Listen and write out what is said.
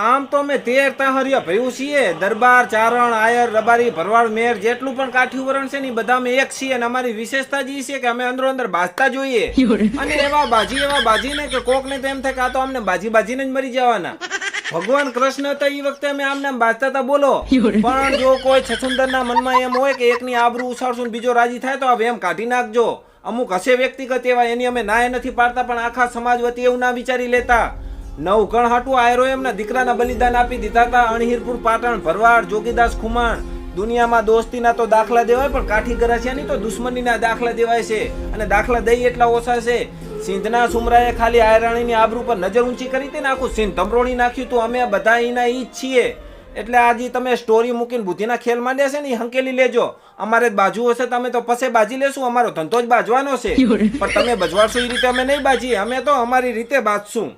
આમ તો અમે તેર તાહરિયા ભર્યું છીએ. દરબાર ચારણ આયર રબારી ભરવાડ મેર જેટલું પણ કાઠિયું વરણ છે ને બધા અમે એક છીએ અને અમારી વિશેષતા જ છે કે અમે અંદરો અંદર બાજતા જોઈએ. અને એવા બાજી એવા બાજીને કે કોક ને તો એમ થાય કે આ તો અમને બાજી બાજીને જ મરી જવાના. ભગવાન કૃષ્ણ હતા એ વખતે અમે આમને આમ બાજતા હતા બોલો. પણ જો કોઈ છછુંદરના મનમાં એમ હોય કે એકની આબરૂ ઉછાળશું ને બીજો રાજી થાય તો આ એમ કાઢી નાખજો. અમુક હશે વ્યક્તિગત એવા એની અમે નાય નથી પાડતા પણ આખા સમાજ વતી એવું ના વિચારી લેતા. નવ ગણ હાટુ આયરો એમના દીકરાના બલિદાન આપી દીધા હતા. અણહીરપુર પાટણ ભરવાડ જોગીદાસ ખુમાણ. દુનિયામાં દોસ્તીના તો દાખલા દેવાય પણ કાઠી ગરાસિયાની તો દુશ્મનીના દાખલા દેવાય છે. અને દાખલા દઈ એટલા ઓછા છે. સિંધના સુમરાએ ખાલી આયરાણીની આબરૂ પર નજર ઊંચી કરી હતી ને આખું સિંધ ધમરોળી નાખ્યું તું અમે બધા એના ઈ જ છીએ. એટલે આજે તમે સ્ટોરી મૂકીને બુદ્ધિના ખેલ માંડ્યા છે ને હંકેલી લેજો. અમારે બાજુ હશે તમે તો પસે બાજી લેશું. અમારો ધંધો જ બાજવાનો છે. પણ તમે બજવાડશો એ રીતે અમે નહીં બાજીએ. અમે તો અમારી રીતે બાજશું.